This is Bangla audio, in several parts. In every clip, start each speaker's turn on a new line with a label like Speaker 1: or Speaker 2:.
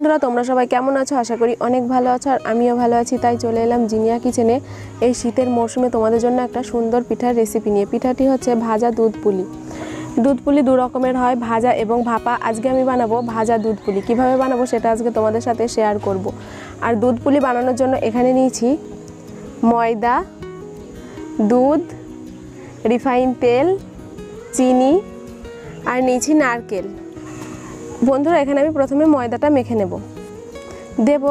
Speaker 1: বন্ধুরা, তোমরা সবাই কেমন আছো? আশা করি অনেক ভালো আছো, আর আমিও ভালো আছি। তাই চলে এলাম জিনিয়া কিচেনে। এই শীতের মরশুমে তোমাদের জন্য একটা সুন্দর পিঠার রেসিপি নিয়ে। পিঠাটি হচ্ছে ভাজা দুধ পুলি। দুধ পুলি দু রকমের হয়, ভাজা এবং ভাপা। আজকে আমি বানাবো ভাজা দুধ পুলি। কীভাবে বানাবো সেটা আজকে তোমাদের সাথে শেয়ার করব। আর দুধ পুলি বানানোর জন্য এখানে নিয়েছি ময়দা, দুধ রিফাইন তেল, চিনি, আর নিয়েছি নারকেল। বন্ধুরা, এখানে আমি প্রথমে ময়দাটা মেখে নেব। দেব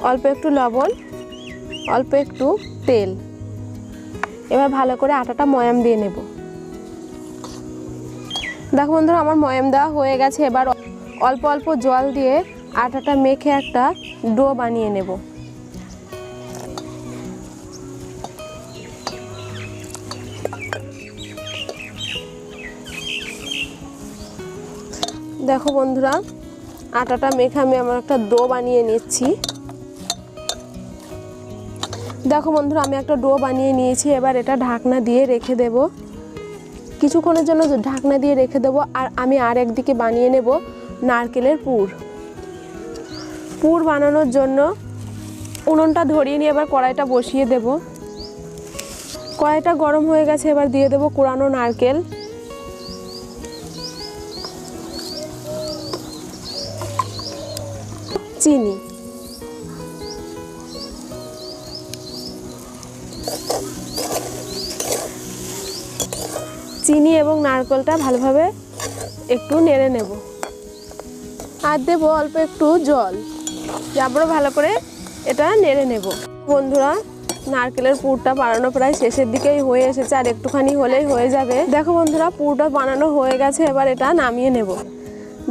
Speaker 1: অল্প একটু লবণ, অল্প একটু তেল। এবার ভালো করে আটাটা ময়াম দিয়ে নেব। দেখো বন্ধুরা, আমার ময়াম দেওয়া হয়ে গেছে। এবার অল্প অল্প জল দিয়ে আটাটা মেখে একটা ডো বানিয়ে নেব। দেখো বন্ধুরা, আটাটা মেখে আমি আমার একটা ডো বানিয়ে নিচ্ছি। দেখো বন্ধুরা, আমি একটা ডো বানিয়ে নিয়েছি, এবার এটা ঢাকনা দিয়ে রেখে দেব। কিছুক্ষণের জন্য ঢাকনা দিয়ে রেখে দেবো, আর আমি আর একদিকে বানিয়ে নেব নারকেলের পুর। পুর বানানোর জন্য উনুনটা ধরিয়ে নিয়ে এবার কড়াইটা বসিয়ে দেব। কড়াইটা গরম হয়ে গেছে, এবার দিয়ে দেবো কোরানো নারকেল। চিনি। চিনি এবং নারকেলটা ভালোভাবে একটু নেড়ে নেব। আর দেবো অল্প একটু জল। তারপরে ভালো করে এটা নেড়ে নেব। বন্ধুরা, নারকেলের পুরটা বানানো প্রায় শেষের দিকেই হয়ে এসেছে, আর একটুখানি হলেই হয়ে যাবে। দেখো বন্ধুরা, পুরটা বানানো হয়ে গেছে, এবার এটা নামিয়ে নেব।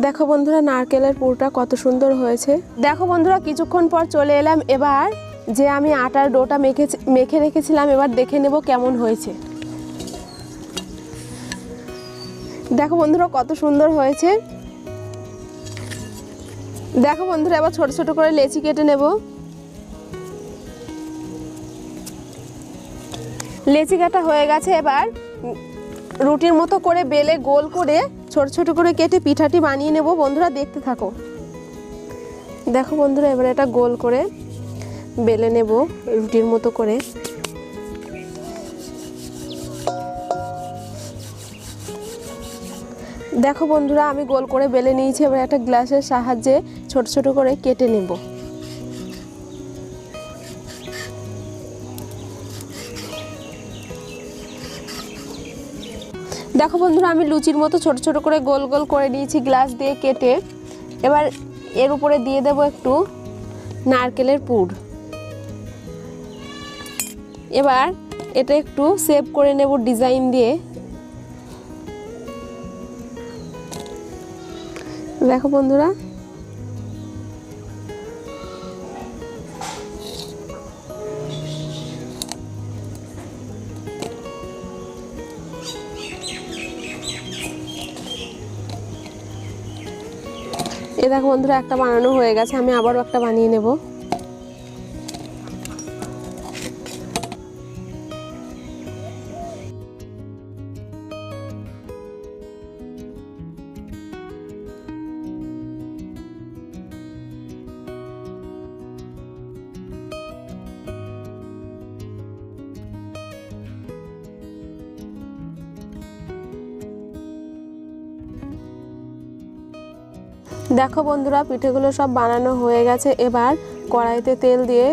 Speaker 1: দেখো বন্ধুরা, নারকেলের পুরটা কত সুন্দর হয়েছে। দেখো বন্ধুরা, কিছুক্ষণ পর চলে এলাম এবার যে আমি আটার ডোটা মেখে মেখে রেখেছিলাম, এবার দেখে নেব কেমন হয়েছে। দেখো বন্ধুরা, কত সুন্দর হয়েছে। দেখো বন্ধুরা, এবার ছোট ছোট করে লেচি কেটে নেব। লেচি কাটা হয়ে গেছে এবার। রুটির মতো করে বেলে গোল করে ছোট ছোট করে কেটে পিঠাটি বানিয়ে নেব। বন্ধুরা, দেখতে থাকো। দেখো বন্ধুরা, এবার এটা গোল করে বেলে নেব রুটির মতো করে। দেখো বন্ধুরা, আমি গোল করে বেলে নিয়েছি। এবার একটা গ্লাসের সাহায্যে ছোট ছোট করে কেটে নেব। দেখো বন্ধুরা, আমি লুচির মতো ছোট ছোট করে গোল গোল করে নিয়েছি, গ্লাস দিয়ে কেটে। এবার এর উপরে দিয়ে দেব একটু নারকেলের পুর। এবার এটা একটু সেভ করে নেব ডিজাইন দিয়ে। দেখো বন্ধুরা এ দেখো বন্ধুরা একটা বানানো হয়ে গেছে আমি আবারও একটা বানিয়ে নেব। দেখো বন্ধুরা, পিঠেগুলো সব বানানো হয়ে গেছে। এবার কড়াইতে তেল দিয়ে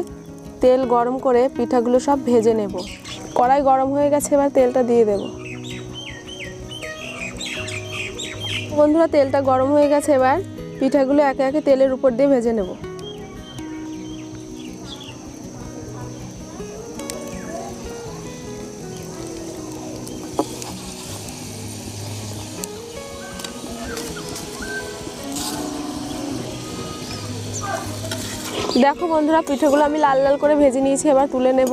Speaker 1: তেল গরম করে পিঠাগুলো সব ভেজে নেব। কড়াই গরম হয়ে গেছে, এবার তেলটা দিয়ে দেব। বন্ধুরা, তেলটা গরম হয়ে গেছে, এবার পিঠাগুলো একে একে তেলের উপর দিয়ে ভেজে নেব। দেখো বন্ধুরা, পিঠেগুলো আমি লাল লাল করে ভেজে নিয়েছি, এবার তুলে নেব।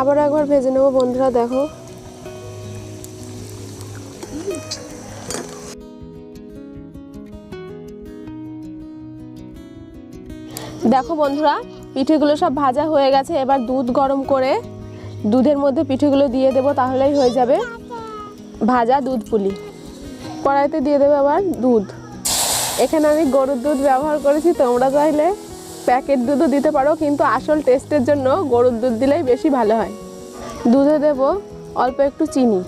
Speaker 1: আবার একবার ভেজে নেব বন্ধুরা, দেখো। দেখো বন্ধুরা, পিঠেগুলো সব ভাজা হয়ে গেছে, এবার দুধ গরম করে দুধের মধ্যে পিঠেগুলো দিয়ে দেবো, তাহলেই হয়ে যাবে ভাজা দুধ পুলি। কড়াইতে দিয়ে দেবে আবার দুধ। এখানে আমি গরুর দুধ ব্যবহার করেছি, তোমরা চাইলে প্যাকেট দুধও দিতে পারো, কিন্তু আসল টেস্টের জন্য গরুর দুধ দিলেই বেশি ভালো হয়। দুধে দেব অল্প একটু চিনি।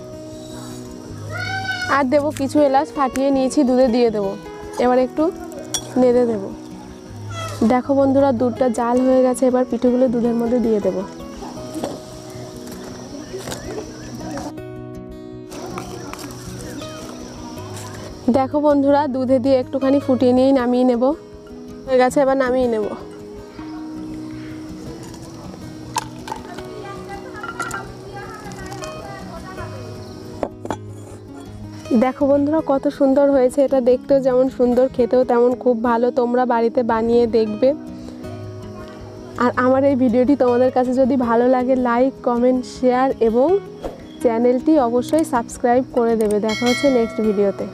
Speaker 1: আর দেবো কিছু এলাচ ফাটিয়ে নিয়েছি, দুধে দিয়ে দেবো। এবার একটু নেড়ে দেবো। দেখো বন্ধুরা, দুধটা জাল হয়ে গেছে, এবার পিঠেগুলো দুধের মধ্যে দিয়ে দেবো। দেখো বন্ধুরা, দুধে দিয়ে একটুখানি ফুটিয়ে নিয়েই নামিয়ে নেব। হয়ে গেছে, এবার নামিয়ে নেব। দেখো বন্ধুরা, কত সুন্দর হয়েছে। এটা দেখতেও যেমন সুন্দর, খেতেও তেমন খুব ভালো। তোমরা বাড়িতে বানিয়ে দেখবে। আর আমার এই ভিডিওটি তোমাদের কাছে যদি ভালো লাগে, লাইক, কমেন্ট, শেয়ার এবং চ্যানেলটি অবশ্যই সাবস্ক্রাইব করে দেবে। দেখা হচ্ছে নেক্সট ভিডিওতে।